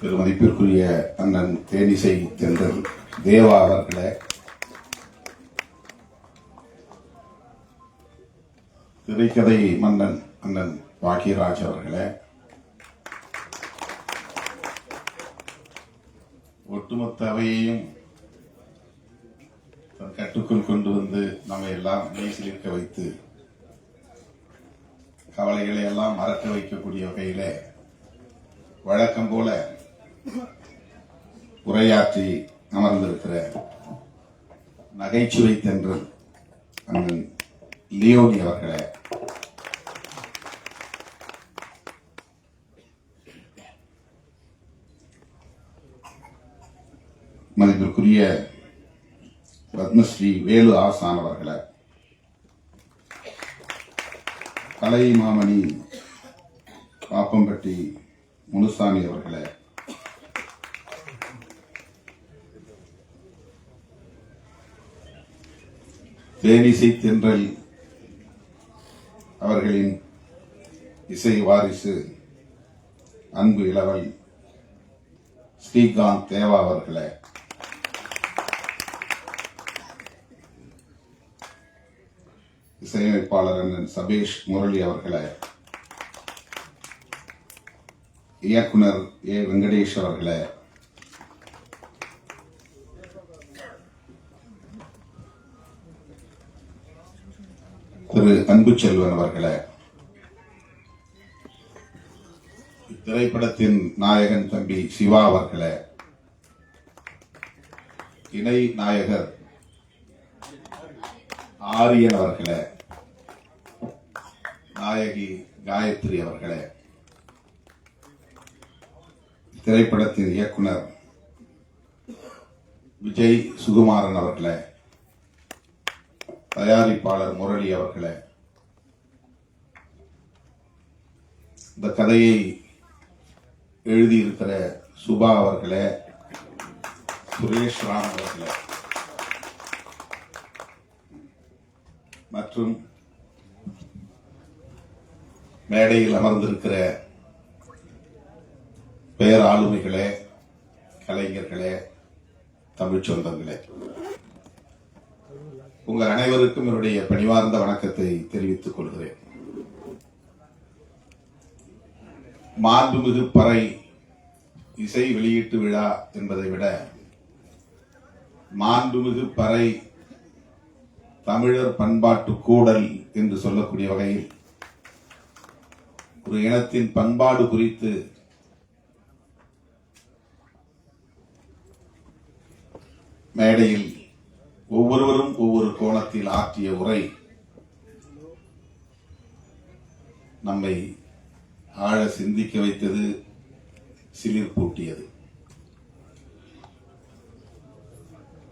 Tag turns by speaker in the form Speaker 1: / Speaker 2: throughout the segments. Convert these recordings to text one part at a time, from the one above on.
Speaker 1: பெருமதிப்பிற்குரிய அண்ணன் தேனிசை தென்றல் தேவா அவர்களே. திரைக்கதை மன்னன் அண்ணன் பாக்கியராஜ் அவர்களே. ஒட்டுமொத்த அவையையும் கட்டுக்குள் கொண்டு வந்து நம்ம எல்லாம் மெய்சிலிருக்க வைத்து கவலைகளை எல்லாம் மறக்க வைக்கக்கூடிய வகையில வழக்கம் போல உரையாற்றி அமர்ந்திருக்கிற நகைச்சுவை தென்றல் அண்ணன் லியோனி அவர்களே. மதிப்பிற்குரிய பத்மஸ்ரீ வேலு ஆசான் அவர்களே. கலை மாமணி பாப்பம்பட்டி முனுசாமி அவர்களே. தேனிசை தென்றல் அவர்களின் இசை வாரிசு அன்பு இளவல் ஸ்ரீகாந்த் தேவா அவர்களே. இசையமைப்பாளர் அண்ணன் சபேஷ் முரளி அவர்களே. இயக்குனர் ஏ வெங்கடேஷ் அவர்களே. திரு அன்புச்செல்வன் அவர்களே. இத்திரைப்படத்தின் நாயகன் தம்பி சிவா அவர்களே. இணை நாயகர் ஆரியன் அவர்களே. நாயகி காயத்ரி அவர்களே. திரைப்படத்தின் இயக்குனர் விஜய் சுகுமாரன் அவர்களே. தயாரிப்பாளர் முரளி அவர்களே இந்த கதையை எழுதியிருக்கிற சுபா அவர்களே சுரேஷ் ராம் அவர்களே மற்றும் மேடையில் அமர்ந்திருக்கிற பேராளுமைகளே கலைஞர்களே தமிழ்ச் சொந்தங்களே. உங்கள் அனைவருக்கும் என்னுடைய பணிவார்ந்த வணக்கத்தை தெரிவித்துக் கொள்கிறேன். மாண்புமிகு பறை இசை வெளியீட்டு விழா என்பதை விட மாண்புமிகு பறை தமிழர் பண்பாட்டு கூடல் என்று சொல்லக்கூடிய வகையில் ஒரு இனத்தின் பண்பாடு குறித்து மேடையில் ஒவ்வொருவரும் ஒவ்வொரு கோணத்தில் ஆற்றிய உரை நம்மை ஆழ சிந்திக்க வைத்தது சிலிர் பூட்டியது.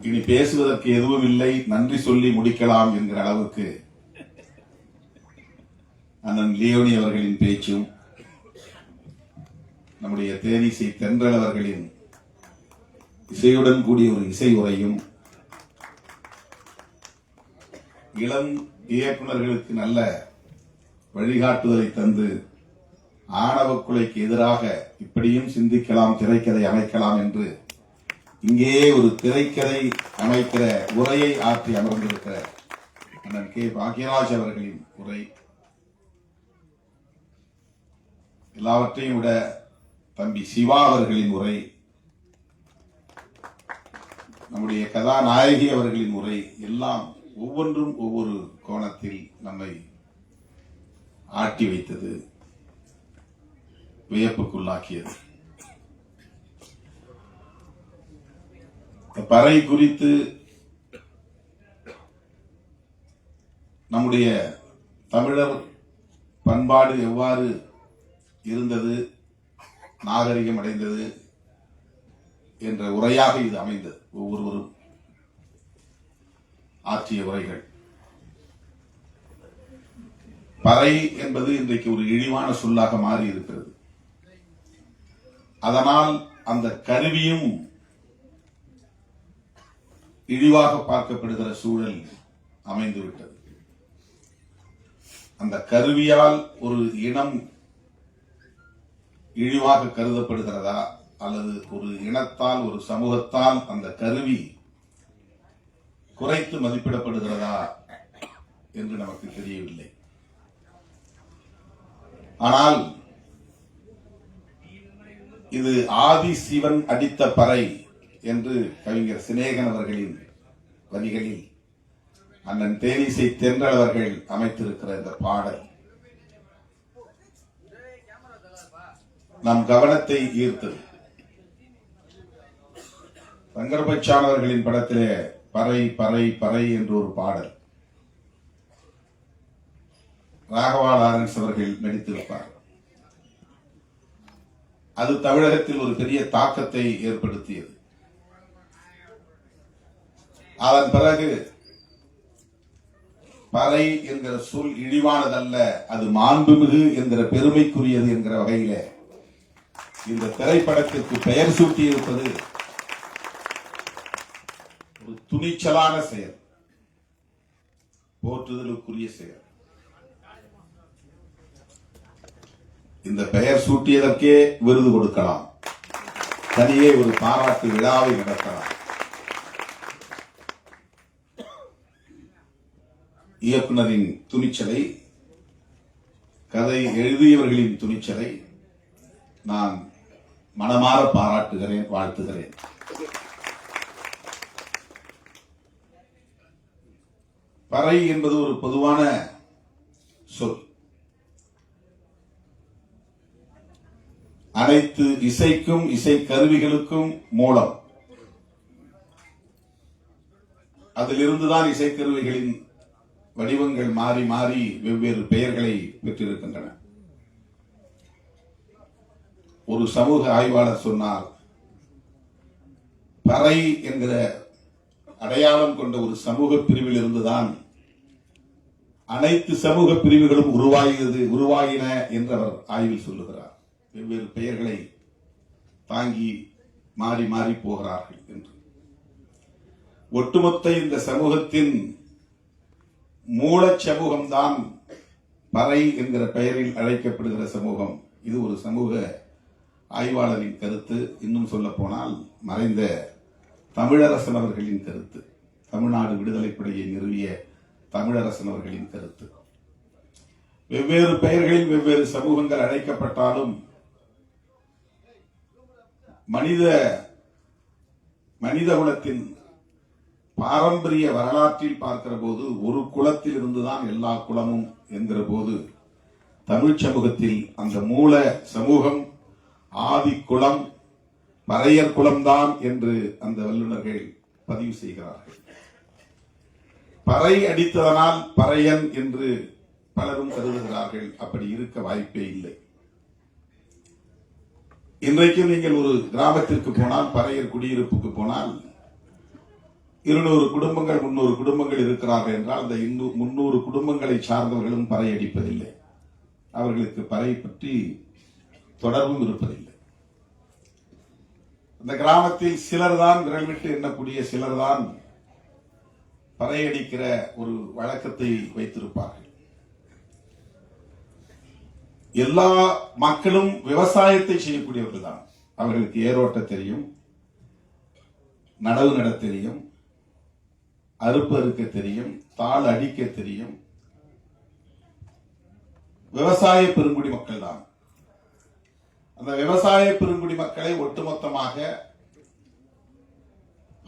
Speaker 1: இனி பேசுவதற்கு எதுவும் இல்லை நன்றி சொல்லி முடிக்கலாம் என்கிற அளவுக்கு அண்ணன் லியோனி அவர்களின் பேச்சும் நம்முடைய தேனிசை தென்றல் அவர்களின் இசையுடன் கூடிய ஒரு இசை உரையும் இளம் இயக்குனர்களுக்கு நல்ல வழிகாட்டுதலை தந்து ஆணவ கொலைக்கு எதிராக இப்படியும் சிந்திக்கலாம் திரைக்கதை அமைக்கலாம் என்று இங்கே ஒரு திரைக்கதை அமைக்கிற உரையை ஆற்றி அமர்ந்திருக்கிற அண்ணன் கே. பாக்யராஜ் அவர்களின் உரை. எல்லாவற்றையும் விட தம்பி சிவா அவர்களின் உரை நம்முடைய கதாநாயகி அவர்களின் உரை எல்லாம் ஒவ்வொன்றும் ஒவ்வொரு கோணத்தில் நம்மை ஆட்டி வைத்தது வியப்புக்குள்ளாக்கியது. இந்த பறை குறித்து நம்முடைய தமிழர் பண்பாடு எவ்வாறு இருந்தது நாகரிகம் அடைந்தது என்ற உரையாக இது அமைந்தது. ஒவ்வொருவரும் ஆற்றிய உரைகள். பறை என்பது இன்றைக்கு ஒரு இழிவான சொல்லாக மாறி இருக்கிறது அதனால் அந்த கருவியும் இழிவாக பார்க்கப்படுகிற சூழல் அமைந்துவிட்டது. அந்த கருவியால் ஒரு இனம் இழிவாக கருதப்படுகிறதா அல்லது ஒரு இனத்தால் ஒரு சமூகத்தால் அந்த கருவி குறைத்து மதிப்பிடப்படுகிறதா என்று நமக்கு தெரியவில்லை. ஆனால் இது ஆதி சிவன் அடித்த பறை என்று கவிஞர் சிநேகன் அவர்களின் வரிகளில் அண்ணன் தேனிசை தென்றல் அவர்கள் அமைத்திருக்கிற இந்த பாடல். நம் கவனத்தை ஈர்த்தது. சங்கரபச்சான் அவர்களின் படத்திலே பறை பறை பறை என்று ஒரு பாடல். ராகவா லாரன்ஸ் அவர்கள் நடித்திருப்பார் அது தமிழகத்தில் ஒரு பெரிய தாக்கத்தை ஏற்படுத்தியது. அதன் பிறகு பறை என்கிற சொல் இழிவானதல்ல அது மாண்புமிகு என்கிற பெருமைக்குரியது என்கிற வகையில இந்த திரைப்படத்திற்கு பெயர் சூட்டியிருப்பது இருப்பது துணிச்சலான செயல். போற்றுதலுக்குரிய செயல். இந்த பெயர் சூட்டியதற்கே விருது கொடுக்கலாம். தனியே ஒரு பாராட்டு விழாவை நடத்தலாம். இயக்குனரின் துணிச்சலை கதை எழுதியவர்களின் துணிச்சலை நான் மனமாற பாராட்டுகிறேன் வாழ்த்துகிறேன். பறை என்பது ஒரு பொதுவான சொல். அனைத்து இசைக்கும் இசை கருவிகளுக்கும் மூலம். அதிலிருந்துதான் இசைக்கருவிகளின் வடிவங்கள் மாறி மாறி வெவ்வேறு பெயர்களை பெற்றிருக்கின்றன. ஒரு சமூக ஆய்வாளர் சொன்னார் பறை என்கிற அடையாளம் கொண்ட ஒரு சமூக பிரிவில் இருந்துதான் அனைத்து சமூக பிரிவுகளும் உருவாகியது உருவாகின என்று அவர் ஆய்வில் சொல்லுகிறார். வெவ்வேறு பெயர்களை தாங்கி மாறி மாறி போகிறார்கள் என்று. ஒட்டுமொத்த இந்த சமூகத்தின் மூலச் சமூகம்தான் பறை என்கிற பெயரில் அழைக்கப்படுகிற சமூகம். இது ஒரு சமூக ஆய்வாளரின் கருத்து. இன்னும் சொல்ல போனால் மறைந்த தமிழரசன் அவர்களின் கருத்து. தமிழ்நாடு விடுதலைப்படையை நிறுவிய தமிழரசன் அவர்களின் கருத்து. வெவ்வேறு பெயர்களில் வெவ்வேறு சமூகங்கள் அழைக்கப்பட்டாலும் மனித மனித குலத்தின் பாரம்பரிய வரலாற்றில் பார்க்கிற போது ஒரு குலத்தில் இருந்துதான் எல்லா குலமும் என்கிற போது தமிழ் சமூகத்தில் அந்த மூல சமூகம் ஆதி குலம் பறையர் குலம்தான் என்று அந்த வல்லுநர்கள் பதிவு செய்கிறார்கள். பறை அடித்ததனால் பறையன் என்று பலரும் கருதுகிறார்கள். அப்படி இருக்க வாய்ப்பே இல்லை. இன்றைக்கு நீங்கள் ஒரு கிராமத்திற்கு போனால் பறையர் குடியிருப்புக்கு போனால் இருநூறு குடும்பங்கள் முன்னூறு குடும்பங்கள் இருக்கிறார்கள் என்றால் அந்த முன்னூறு குடும்பங்களை சார்ந்தவர்களும் பறை அடிப்பதில்லை. அவர்களுக்கு பறை பற்றி தொடர்பும் இருப்பதில்லை. அந்த கிராமத்தில் சிலர்தான் விரல் விட்டு எண்ணக்கூடிய சிலர்தான் பறையடிக்கிற ஒரு வழக்கத்தை வைத்திருப்பார்கள். எல்லா மக்களும் விவசாயத்தை செய்யக்கூடியவர்கள் தான் அவர்களுக்கு ஏரோட்ட தெரியும் நடவு நட தெரியும் அறுப்பு அறுக்க தெரியும் தாள் அடிக்க தெரியும். விவசாய பெருங்குடி மக்கள் தான் அந்த விவசாய பெருங்குடி மக்களை ஒட்டுமொத்தமாக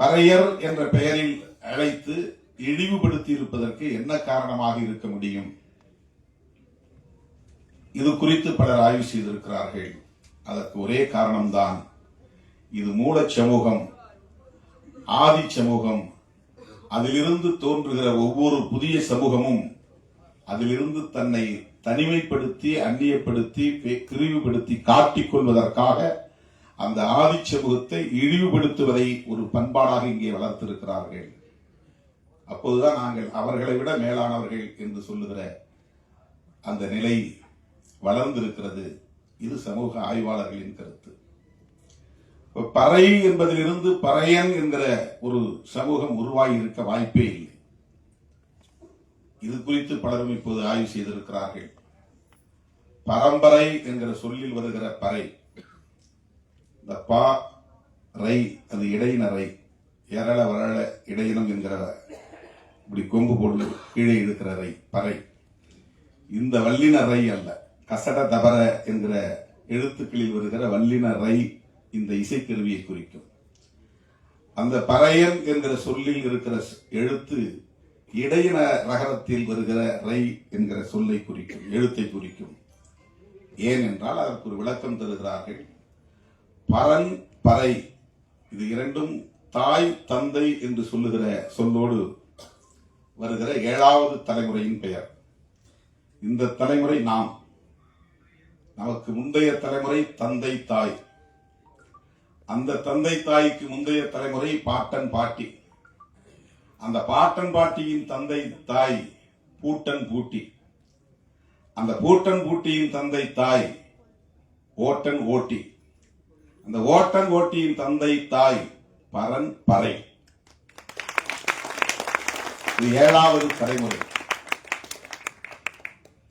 Speaker 1: பறையர் என்ற பெயரில் அழைத்து இழிவுபடுத்தி இருப்பதற்கு என்ன காரணமாக இருக்க முடியும்? இது குறித்து பலர் ஆய்வு செய்திருக்கிறார்கள். அதற்கு ஒரே காரணம்தான் இது மூலச் சமூகம் ஆதி சமூகம் அதிலிருந்து தோன்றுகிற ஒவ்வொரு புதிய சமூகமும் அதிலிருந்து தன்னை தனிமைப்படுத்தி அந்நியப்படுத்தி பிரிவுபடுத்தி காட்டிக் கொள்வதற்காக அந்த ஆதி சமூகத்தை இழிவுபடுத்துவதை ஒரு பண்பாடாக இங்கே வளர்த்திருக்கிறார்கள். அப்போதுதான் நாங்கள் அவர்களை விட மேலானவர்கள் என்று சொல்லுகிற அந்த நிலை வளர்ந்திருக்கிறது. இது சமூக ஆய்வாளர்களின் கருத்து. பறை என்பதிலிருந்து பறையன் என்கிற ஒரு சமூகம் உருவாகியிருக்க வாய்ப்பே இல்லை. இது குறித்து பலரும் இப்போது ஆய்வு செய்திருக்கிறார்கள். பரம்பரை என்கிற சொல்லில் வருகிற பறை இந்த பா ரை அது இடையினரை எரள வரள இடையினம் என்கிற இப்படி கொம்பு போட்டு கீழே இருக்கிற ரை பறை. இந்த வல்லின ரை அல்ல. கசட தபர என்கிற எழுத்துக்களில் வருகிற வல்லின ரை இந்த இசைக்கருவியை குறிக்கும். அந்த பறையன் என்கிற சொல்லில் இருக்கிற எழுத்து இடையின ரகரத்தில் வருகிற ரை என்கிற சொல்லை குறிக்கும் எழுத்தை குறிக்கும். ஏனென்றால் அதற்கு ஒரு விளக்கம் தருகிறார்கள். பரன் பறை. இது இரண்டும் தாய் தந்தை என்று சொல்லுகிற சொல்லோடு வருகிற ஏழாவது தலைமுறையின் பெயர். இந்த தலைமுறை நாம். நமக்கு முந்தைய தலைமுறை தந்தை தாய். அந்த தந்தை தாய்க்கு முந்தைய தலைமுறை பாட்டன் பாட்டி. அந்த பாட்டன் பாட்டியின் தந்தை தாய் பூட்டன் பூட்டி. அந்த பூட்டன் பூட்டியின் தந்தை தாய் ஓட்டன் ஓட்டி. அந்த ஓட்டன் ஓட்டியின் தந்தை தாய் பரன் பறை. இது ஏழாவது தலைமுறை.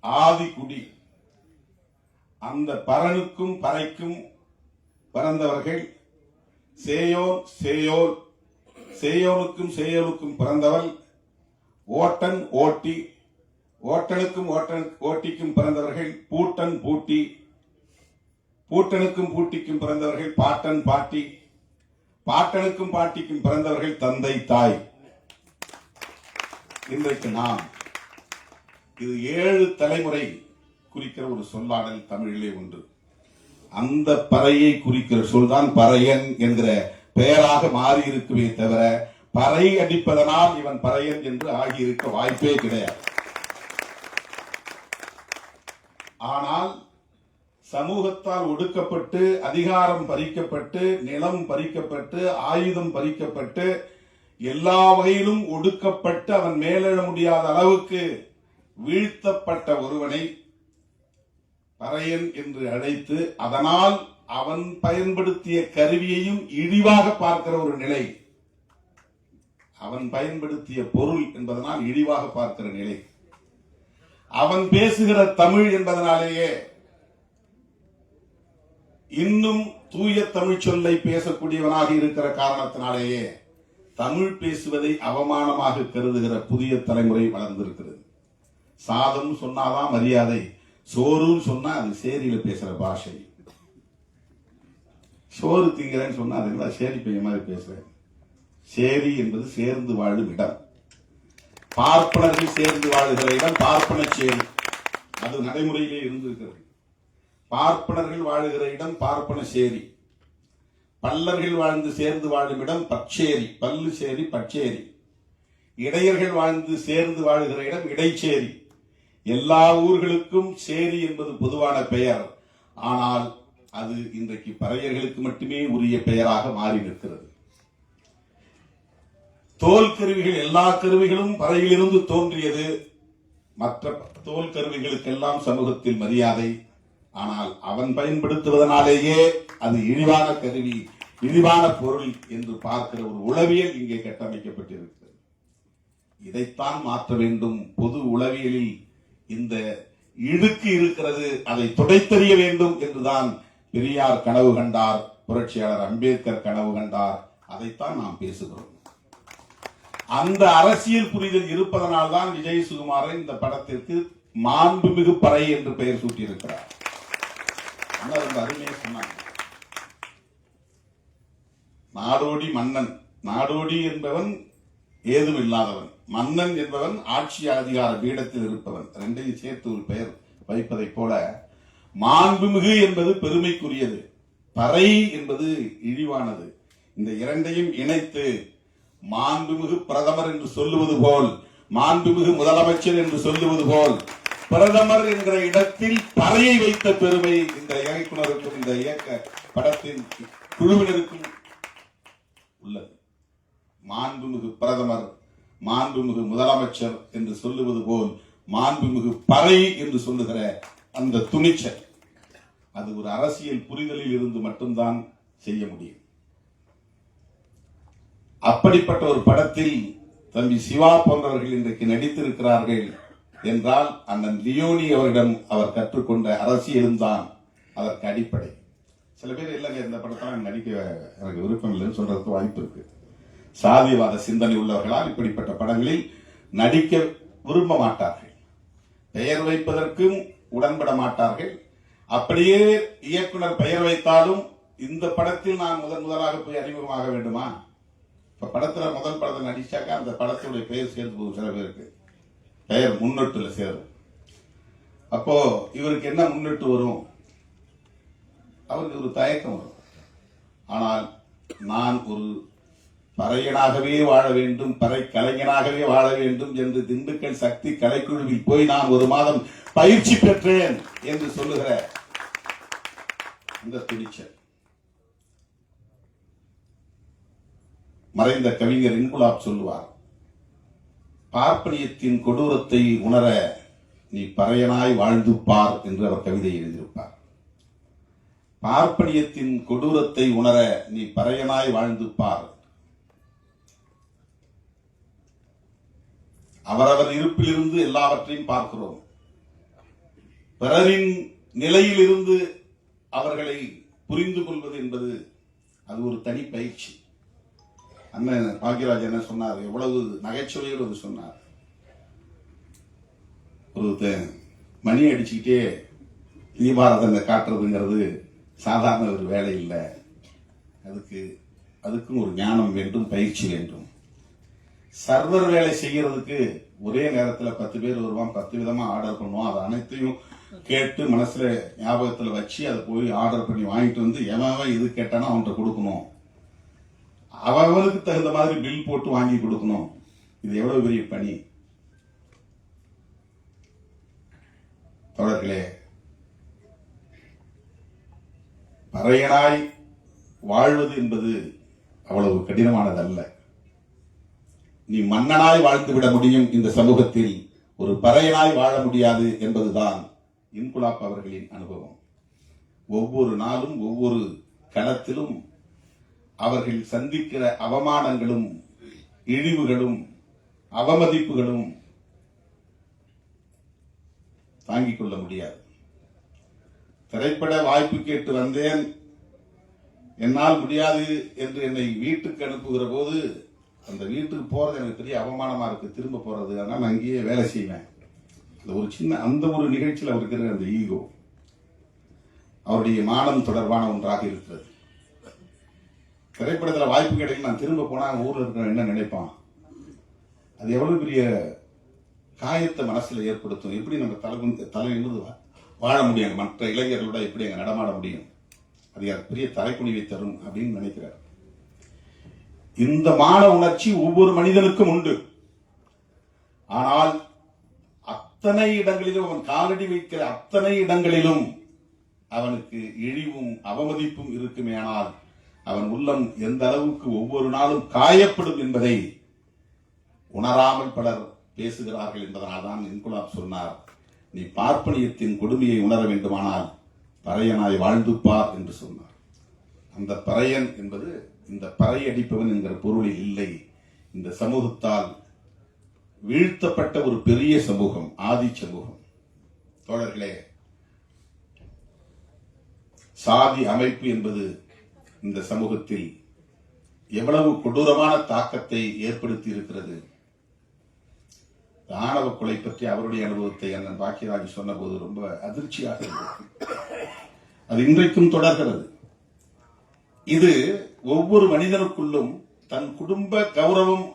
Speaker 1: ஆதிக்குடி அந்த பரனுக்கும் பறைக்கும் பிறந்தவர்கள் சேயோன் சேயோல். சேயோனுக்கும் சேயோனுக்கும் பிறந்தவள் ஓட்டன் ஓட்டி. ஓட்டனுக்கும் ஓட்டன் ஓட்டிக்கும் பிறந்தவர்கள் பூட்டன் பூட்டி. பூட்டனுக்கும் பூட்டிக்கும் பிறந்தவர்கள் பாட்டன் பாட்டி. பாட்டனுக்கும் பாட்டிக்கும் பிறந்தவர்கள் தந்தை தாய். இன்றைக்கு நாம் இது ஏழு தலைமுறை குறிக்கிற ஒரு சொல்லாடல் தமிழிலே உண்டு அந்த பறையை குறிக்கிற சொல்தான் பறையன் என்கிற பெயராக மாறி இருக்குமே தவிர பறை அடிப்பதனால் இவன் பறையன் என்று ஆகியிருக்க வாய்ப்பே கிடையாது. ஆனால் சமூகத்தால் ஒடுக்கப்பட்டு அதிகாரம் பறிக்கப்பட்டு நிலம் பறிக்கப்பட்டு ஆயுதம் பறிக்கப்பட்டு எல்லா வகையிலும் ஒடுக்கப்பட்டு அவன் மேலெழ முடியாத அளவுக்கு வீழ்த்தப்பட்ட ஒருவனை பறையன் என்று அழைத்து அதனால் அவன் பயன்படுத்திய கருவியையும் இழிவாக பார்க்கிற ஒரு நிலை. அவன் பயன்படுத்திய பொருள் என்பதனால் இழிவாக பார்க்கிற நிலை. அவன் பேசுகிற தமிழ் என்பதனாலேயே இன்னும் தூய தமிழ் சொல்லை பேசக்கூடியவனாக இருக்கிற காரணத்தினாலேயே தமிழ் பேசுவதை அவமானமாக கருதுகிற புதிய தலைமுறை வளர்ந்திருக்கிறது. சாதம் சொன்னாதான் மரியாதை சோறுன்னு சொன்னா அது சேரியில பேசுற பாஷை. சோறு திங்கிறேன்னு சொன்னா அது சேரி பையன் மாதிரி பேசுறேன் சேரி என்பது சேர்ந்து வாழும் இடம். பார்ப்பனர்கள் சேர்ந்து வாழுகிற இடம் பார்ப்பன சேரி. அது நடைமுறையிலே இருந்திருக்கிறது. பார்ப்பனர்கள் வாழுகிற இடம் பார்ப்பன சேரி. பல்லர்கள் வாழ்ந்து சேர்ந்து வாழும் இடம் பச்சேரி பல்லு சேரி பச்சேரி. இடையர்கள் வாழ்ந்து சேர்ந்து வாழுகிற இடம் இடைச்சேரி. எல்லா ஊர்களுக்கும் சேரி என்பது பொதுவான பெயர். ஆனால் அது இன்றைக்கு பறையர்களுக்கு மட்டுமே உரிய பெயராக மாறி நிற்கிறது. தோல் கருவிகள் எல்லா கருவிகளும் பறையிலிருந்து தோன்றியது. மற்ற தோல் கருவிகளுக்கெல்லாம் சமூகத்தில் மரியாதை. ஆனால் அவன் பயன்படுத்துவதனாலேயே அது இழிவான கருவி. இழிவான பொருள் என்று பார்க்கிற ஒரு உளவியல் இங்கே கட்டமைக்கப்பட்டிருக்கிறது. இதைத்தான் மாற்ற வேண்டும். பொது உளவியலில் இந்த இடுக்கு இருக்கிறது அதை துடைத்தெறிய வேண்டும் என்றுதான் பெரியார் கனவு கண்டார் புரட்சியாளர் அம்பேத்கர் கனவு கண்டார். அதைத்தான் நாம் பேசுகிறோம். அந்த அரசியல் புரிதல் இருப்பதனால் தான் விஜய் சுகுமாரன் இந்த படத்திற்கு மாண்புமிகு பறை என்று பெயர் சூட்டியிருக்கிறார். அருமையை சொன்னாங்க. நாடோடி மன்னன். நாடோடி என்பவன் ஏதும் இல்லாதவன் மன்னன் என்பவன் ஆட்சி அதிகார பீடத்தில் இருப்பவன். ரெண்டையும் சேர்த்து ஒரு பெயர் வைப்பதைப் போல மாண்புமிகு என்பது பெருமைக்குரியது. பறை என்பது இழிவானது. இந்த இரண்டையும் இணைத்து மாண்புமிகு பிரதமர் என்று சொல்லுவது போல் மாண்புமிகு முதலமைச்சர் என்று சொல்லுவது போல் பிரதமர் என்கிற இடத்தில் பறையை வைத்த பெருமை இந்த இயக்குனருக்கும் இந்த இயக்க படத்தின் குழுவினருக்கும் மாண்புமிகு பிரதமர் மாண்புமிகு முதலமைச்சர் என்று சொல்லுவது போல் மாண்புமிகு பறை என்று சொல்லுகிற அந்த துணிச்சல் அது ஒரு அரசியல் புரிதலில் இருந்து மட்டும்தான் செய்ய முடியும். அப்படிப்பட்ட ஒரு படத்தில் தம்பி சிவா போன்றவர்கள் இன்றைக்கு நடித்திருக்கிறார்கள் என்றால் அண்ணன் லியோனி அவரிடம் அவர் கற்றுக்கொண்ட அரசியலும் தான் அதற்கு அடிப்படை. சில பேர் இல்லைங்க இந்த படத்தை நடிக்க எனக்கு விருப்பம் இல்லைன்னு சொல்றதுக்கு வாய்ப்பு இருக்கு. சாதிவாத சிந்தனை உள்ளவர்களால் இப்படிப்பட்ட படங்களில் நடிக்க விரும்ப மாட்டார்கள். பெயர் வைப்பதற்கும் உடன்பட மாட்டார்கள். அப்படியே இயக்குனர் பெயர் வைத்தாலும் இந்த படத்தில் நான் முதன் முதலாக போய் அறிமுகமாக வேண்டுமா? இப்ப படத்துல முதல் படத்தில் நடிச்சாக்கா அந்த படத்துடைய பெயர் சேர்த்து போகும் சில பேருக்கு. பெயர் முன்னொட்டுல சேரும். அப்போ இவருக்கு என்ன முன்னிட்டு வரும்? அவருக்கு ஒரு தயக்கம் வரும். ஆனால் நான் ஒரு பறையனாகவே வாழ வேண்டும் பறை கலைஞனாகவே வாழ வேண்டும் என்று திண்டுக்கல் சக்தி கலைக்குழுவில் போய் நான் ஒரு மாதம் பயிற்சி பெற்றேன் என்று சொல்லுகிற அந்த துணிச்சல். மறைந்த கவிஞர் இன்குலாப் சொல்லுவார் பார்ப்பனியத்தின் கொடூரத்தை உணர நீ பறையனாய் வாழ்ந்து பார் என்று அவர் கவிதை எழுதியிருப்பார். பார்ப்பனியத்தின் கொடூரத்தை உணர நீ பறையனாய் வாழ்ந்து பார் அவரவர் இருப்பிலிருந்து எல்லாவற்றையும் பார்க்கிறோம். பிறரின் நிலையிலிருந்து அவர்களை புரிந்து கொள்வது என்பது அது ஒரு தனி பயிற்சி. அண்ணன் பாக்யராஜ் என்ன சொன்னார்? எவ்வளவு நகைச்சுவையோடு அது சொன்னார். ஒரு மணி அடிச்சுக்கிட்டே தீபாரதனை காட்டுறதுங்கிறது சாதாரண ஒரு வேலை இல்லை. அதுக்கு அதுக்கும் ஒரு ஞானம் வேண்டும் பயிற்சி வேண்டும். சர்வர் வேலை செய்யறதுக்கு ஒரே நேரத்துல பத்து பேர் வருவான் பத்து விதமா ஆர்டர் பண்ணுவான். அது அனைத்தையும் கேட்டு மனசுல ஞாபகத்துல வச்சு அதை போய் ஆர்டர் பண்ணி வாங்கிட்டு வந்து எவன் இது கேட்டானோ அவன்கிட்ட கொடுக்கணும். அவனுக்கு தகுந்த மாதிரி பில் போட்டு வாங்கி கொடுக்கணும். இது எவ்வளவு பெரிய பணி? தொடர்களே பறையனாய் வாழ்வது என்பது அவ்வளவு கடினமானதல்ல. நீ மன்னனாய் வாழ்ந்து விட முடியும் இந்த சமூகத்தில் ஒரு பறையனாய் வாழ முடியாது என்பதுதான் இன்குலாப் அவர்களின் அனுபவம். ஒவ்வொரு நாளும் ஒவ்வொரு கணத்திலும் அவர்கள் சந்திக்கிற அவமானங்களும் இழிவுகளும் அவமதிப்புகளும் தாங்கிக் கொள்ள முடியாது. திரைப்பட வாய்ப்பு கேட்டு வந்தேன். என்னால் முடியாது என்று என்னை வீட்டுக்கு அனுப்புகிற போது அந்த வீட்டுக்கு போகிறது எனக்கு பெரிய அவமானமாக இருக்குது திரும்ப போகிறது அதனால் நான் அங்கேயே வேலை செய்வேன். அந்த ஒரு சின்ன அந்த ஒரு நிகழ்ச்சியில் அவருக்கு இருக்கிற அந்த ஈகோ. அவருடைய மானம் தொடர்பான ஒன்றாக இருக்கிறது. திரைப்படத்தில் வாய்ப்பு கிடைக்கும் நான் திரும்ப போனால் ஊரில் இருக்கிற என்ன நினைப்பான்? அது எவ்வளோ பெரிய காயத்தை மனசில் ஏற்படுத்தும்? எப்படி நம்ம தலை தலை வா- வாழ முடியும்? மற்ற இளைஞர்களோட எப்படி அங்கே நடமாட முடியும்? அது பெரிய தலைக்குனிவை தரும் அப்படின்னு நினைக்கிறார். இந்த மான உணர்ச்சி ஒவ்வொரு மனிதனுக்கும் உண்டு. ஆனால் அத்தனை இடங்களிலும் அவன் காலடி வைக்கிற அத்தனை இடங்களிலும் அவனுக்கு இழிவும் அவமதிப்பும் இருக்குமே ஆனால் அவன் உள்ளம் எந்த அளவுக்கு ஒவ்வொரு நாளும் காயப்படும் என்பதை உணராமல் பலர் பேசுகிறார்கள் என்பதனால்தான் இன்குலாப் சொன்னார். நீ பார்ப்பனியத்தின் கொடுமையை உணர வேண்டுமானால் பறையனாய் வாழ்ந்துப்பார் என்று சொன்னார். அந்த பறையன் என்பது இந்த பறையடிப்பவன் என்கிற பொருளில் இல்லை. இந்த சமூகத்தால் வீழ்த்தப்பட்ட ஒரு பெரிய சமூகம் ஆதி சமூகம். தோழர்களே சாதி அமைப்பு என்பது இந்த சமூகத்தில் எவ்வளவு கொடூரமான தாக்கத்தை ஏற்படுத்தி இருக்கிறது. ஆணவ கொலை பற்றி அவருடைய அனுபவத்தை அண்ணன் பாக்கியராஜ் சொன்னபோது ரொம்ப அதிர்ச்சியாக இருந்தது. அது இன்றைக்கும் தொடர்கிறது. இது ஒவ்வொரு மனிதனுக்குள்ளும் தன் குடும்ப கௌரவம்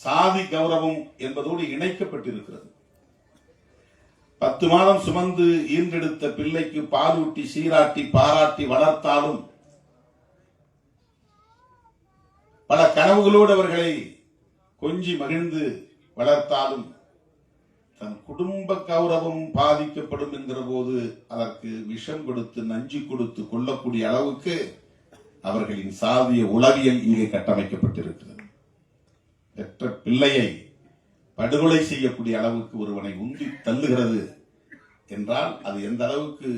Speaker 1: சாதி கௌரவம் என்பதோடு இணைக்கப்பட்டிருக்கிறது. பத்து மாதம் சுமந்து ஈன்றெடுத்த பிள்ளைக்கு பாலூட்டி சீராட்டி பாராட்டி வளர்த்தாலும் பல கனவுகளோடு அவர்களை கொஞ்சி மகிழ்ந்து வளர்த்தாலும் தன் குடும்ப கௌரவம் பாதிக்கப்படும் என்கிற போது அதற்கு விஷம் கொடுத்து நஞ்சு கொடுத்து கொள்ளக்கூடிய அளவுக்கு அவர்களின் சாதிய உளவியல் இங்கே கட்டமைக்கப்பட்டிருக்கிறது. பெற்ற பிள்ளையை படுகொலை செய்யக்கூடிய அளவுக்கு ஒருவனை உந்தி தள்ளுகிறது என்றால் அது எந்த அளவுக்கு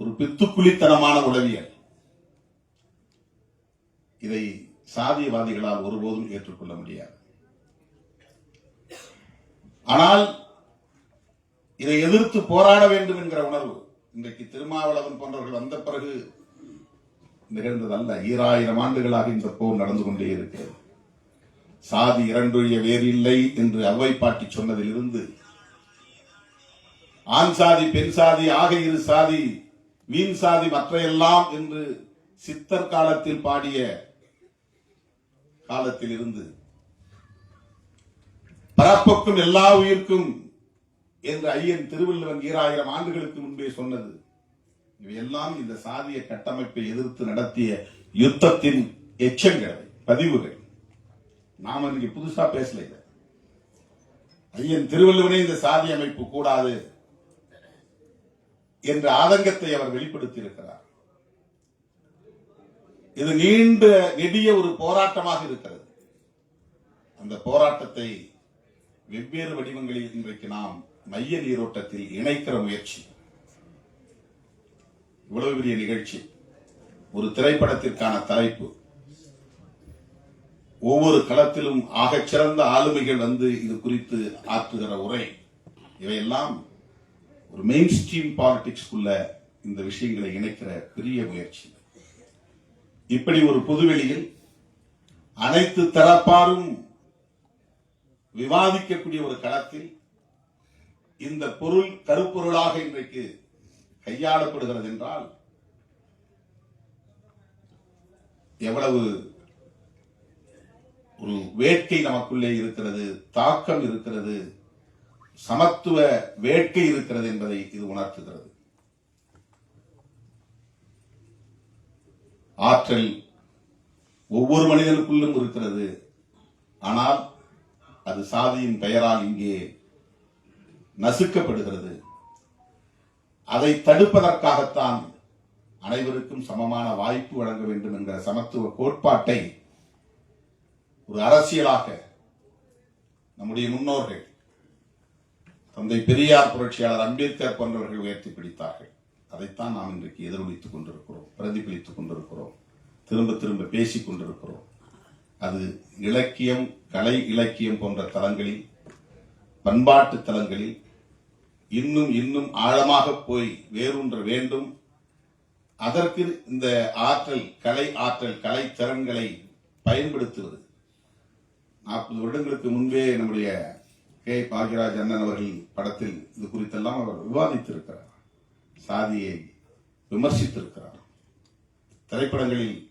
Speaker 1: ஒரு பித்துக்குளித்தனமான உளவியல். இதை சாதியவாதிகளால் ஒருபோதும் ஏற்றுக்கொள்ள முடியாது. ஆனால் இதை எதிர்த்து போராட வேண்டும் என்கிற உணர்வு இன்றைக்கு திருமாவளவன் போன்றவர்கள் வந்த பிறகு நிகழ்ந்ததல்ல. ஈராயிரம் ஆண்டுகளாக இந்த போர் நடந்து கொண்டே இருக்கிறது. சாதி இரண்டுரிய வேறு இல்லை என்று அவ்வை பாட்டி சொன்னதிலிருந்து ஆண் சாதி பெண் சாதி ஆக இரு சாதி மீன் சாதி மற்றையெல்லாம் என்று சித்தர் காலத்தில் பாடிய காலத்தில் இருந்து பரப்புக்கும் எல்லா உயிர்க்கும் என்று ஐயன் திருவள்ளுவன் ஈராயிரம் ஆண்டுகளுக்கு முன்பே சொன்னது. இவையெல்லாம் இந்த சாதிய கட்டமைப்பை எதிர்த்து நடத்திய யுத்தத்தின் எச்சங்கள் பதிவுகள். நாம இன்னைக்கு புதுசா பேசல ஐயன் திருவள்ளுவனே இந்த சாதி அமைப்பு கூடாது என்ற ஆதங்கத்தை அவர் வெளிப்படுத்தி இருக்கிறார் இது நீண்ட நெடிய ஒரு போராட்டமாக இருக்கிறது. அந்த போராட்டத்தை வெவ்வேறு வடிவங்களில் இன்றைக்கு நாம் மைய நீரோட்டத்தில் இணைக்கிற முயற்சி. இவ்வளவு பெரிய நிகழ்ச்சி ஒரு திரைப்படத்திற்கான தலைப்பு. ஒவ்வொரு களத்திலும் ஆகச்சிறந்த ஆளுமைகள் வந்து இது குறித்து ஆற்றுகிற உரை. இவையெல்லாம் ஒரு மெயின் ஸ்ட்ரீம் பாலிடிக்ஸ்குள்ள இந்த விஷயங்களை இணைக்கிற பெரிய முயற்சி. இப்படி ஒரு பொதுவெளியில் அனைத்து தரப்பாரும் விவாதிக்கக்கூடிய ஒரு களத்தில் இந்த பொருள் கருப்பொருளாக இன்றைக்கு கையாளப்படுகிறது என்றால் எவ்வளவு ஒரு வேட்கை நமக்குள்ளே இருக்கிறது தாக்கம் இருக்கிறது சமத்துவ வேட்கை இருக்கிறது என்பதை இது உணர்த்துகிறது. ஆற்றல் ஒவ்வொரு மனிதனுக்குள்ளும் இருக்கிறது. ஆனால் அது சாதியின் பெயரால் இங்கே நசுக்கப்படுகிறது. அதை தடுப்பதற்காகத்தான் அனைவருக்கும் சமமான வாய்ப்பு வழங்க வேண்டும் என்கிற சமத்துவ கோட்பாட்டை ஒரு அரசியலாக நம்முடைய முன்னோர்கள் தந்தை பெரியார் புரட்சியாளர் அம்பேத்கர் போன்றவர்கள் உயர்த்தி பிடித்தார்கள். அதைத்தான் நாம் இன்றைக்கு எதிரொலித்துக் கொண்டிருக்கிறோம் பிரதிபலித்துக் கொண்டிருக்கிறோம் திரும்ப திரும்ப பேசிக் கொண்டிருக்கிறோம். அது இலக்கியம் கலை இலக்கியம் போன்ற தளங்களில் பண்பாட்டு தளங்களில் இன்னும் இன்னும் ஆழமாக போய் வேரூன்ற வேண்டும். அதற்கு இந்த ஆற்றல் கலை ஆற்றல் கலை திறன்களை பயன்படுத்துவது. நாற்பது வருடங்களுக்கு முன்பே நம்முடைய கே. பாக்யராஜ் அண்ணன் அவர்கள் படத்தில் இது குறித்தெல்லாம் அவர் விவாதித்திருக்கிறார். சாதியை விமர்சித்திருக்கிறார். திரைப்படங்களில்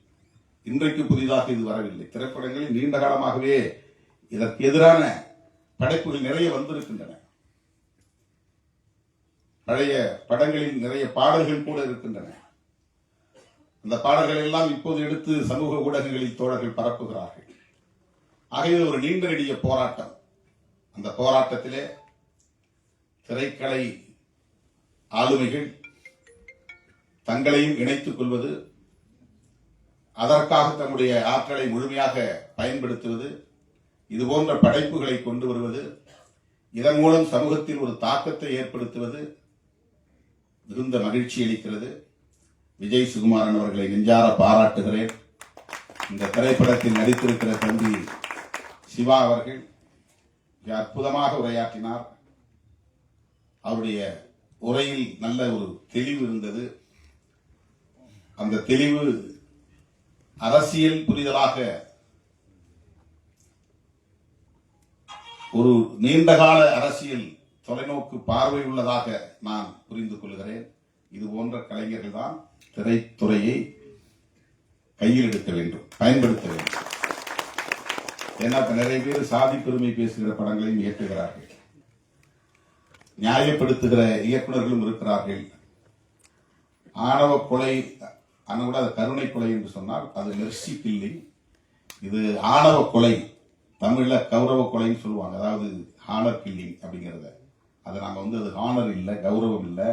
Speaker 1: இன்றைக்கு புதிதாக இது வரவில்லை. திரைப்படங்களில் நீண்ட காலமாகவே இதற்கு எதிரான படைப்புகள் நிறைய வந்திருக்கின்றன. பழைய படங்களில் நிறைய பாடல்கள் கூட இருக்கின்றன. அந்த பாடல்கள் எல்லாம் இப்போது எடுத்து சமூக ஊடகங்களில் தோழர்கள் பரப்புகிறார்கள். ஆகவே ஒரு நீண்ட நெடிய போராட்டம். அந்த போராட்டத்திலே திரைக்கலை ஆளுமைகள் தங்களையும் இணைத்துக் கொள்வது அதற்காக தம்முடைய ஆற்றலை முழுமையாக பயன்படுத்துவது இதுபோன்ற படைப்புகளை கொண்டு வருவது இதன் மூலம் சமூகத்தில் ஒரு தாக்கத்தை ஏற்படுத்துவது மிகுந்த மகிழ்ச்சி அளிக்கிறது. விஜய் சுகுமாரன் அவர்களை நெஞ்சார பாராட்டுகிறேன். இந்த திரைப்படத்தில் நடித்திருக்கிற தம்பி சிவா அவர்கள் மிக அற்புதமாக உரையாற்றினார். அவருடைய உரையில் நல்ல ஒரு தெளிவு இருந்தது. அந்த தெளிவு அரசியல் புரிதலாக ஒரு நீண்டகால அரசியல் தொலைநோக்கு பார்வை உள்ளதாக நான் புரிந்து கொள்கிறேன். இது போன்ற கலைஞர்கள் தான் திரைத்துறையை கையில் எடுக்க வேண்டும் பயன்படுத்த வேண்டும். ஏன்னா நிறைய பேர் சாதி பெருமை பேசுகிற படங்களையும் இயக்குகிறார்கள். நியாயப்படுத்துகிற இயக்குனர்களும் இருக்கிறார்கள். ஆணவ கொலை ஆனா கூட அது கருணை கொலை என்று சொன்னால் அது மெர்சி கில்லிங் இது ஆணவ கொலை தமிழில் கௌரவ கொலைன்னு சொல்லுவாங்க. அதாவது ஹானர் கில்லிங் அப்படிங்கிறத. அது நாங்கள் வந்து அது ஹானர் இல்லை கௌரவம் இல்லை.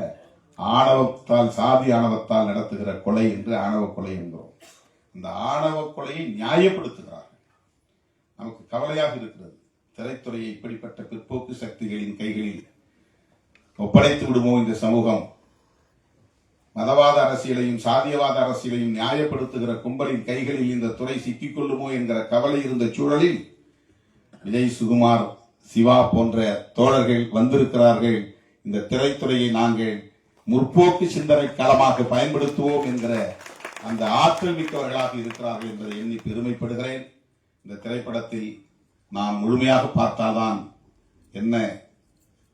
Speaker 1: ஆணவத்தால் சாதி ஆணவத்தால் நடத்துகிற கொலை என்று ஆணவ கொலை என்கிறோம். இந்த ஆணவ கொலையை நியாயப்படுத்துகிறார்கள். நமக்கு கவலையாக இருக்கிறது. திரைத்துறையை இப்படிப்பட்ட பிற்போக்கு சக்திகளின் கைகளில் ஒப்படைத்து விடுமோ இந்த சமூகம்? மதவாத அரசியலையும் சாதியவாத அரசியலையும் நியாயப்படுத்துகிற கும்பலின் கைகளில் இந்த துறை சிக்கிக்கொள்ளுமோ என்கிற கவலை இருந்த சூழலில் விஜய் சுகுமார் சிவா போன்ற தோழர்கள் வந்திருக்கிறார்கள். இந்த திரைத்துறையை நாங்கள் முற்போக்கு சிந்தனை களமாக பயன்படுத்துவோம் என்கிற அந்த ஆற்றல் மிக்கவர்களாக இருக்கிறார்கள் என்பதை எண்ணி பெருமைப்படுகிறேன். இந்த திரைப்படத்தில் நாம் முழுமையாக பார்த்தால்தான் என்ன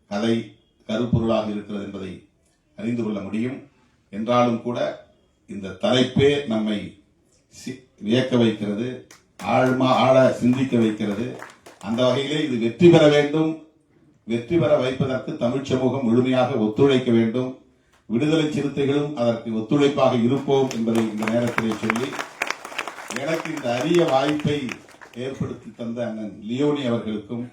Speaker 1: கதை கருப்பொருளாக இருக்கிறது என்பதை அறிந்து கொள்ள முடியும். என்றாலும் கூட இந்த தலைப்பே நம்மை சி- வியக்க வைக்கிறது ஆழ்மா ஆழ சிந்திக்க வைக்கிறது. அந்த வகையிலே இது வெற்றி பெற வேண்டும். வெற்றி பெற வைப்பதற்கு தமிழ் சமூகம் முழுமையாக ஒத்துழைக்க வேண்டும். விடுதலை சிறுத்தைகளும் அதற்கு ஒத்துழைப்பாக இருப்போம் என்பதை இந்த நேரத்திலே சொல்லி எனக்கு இந்த அரிய வாய்ப்பை ஏற்படுத்தி தந்த அண்ணன் லியோனி அவர்களுக்கும்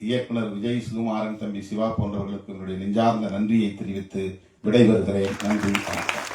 Speaker 1: இயக்குனர் விஜய் சுகுமாரன் தம்பி சிவா போன்றவர்களுக்கும் என்னுடைய நெஞ்சார்ந்த நன்றியை தெரிவித்து விடைபெறுகிறேன். நன்றி வணக்கம்.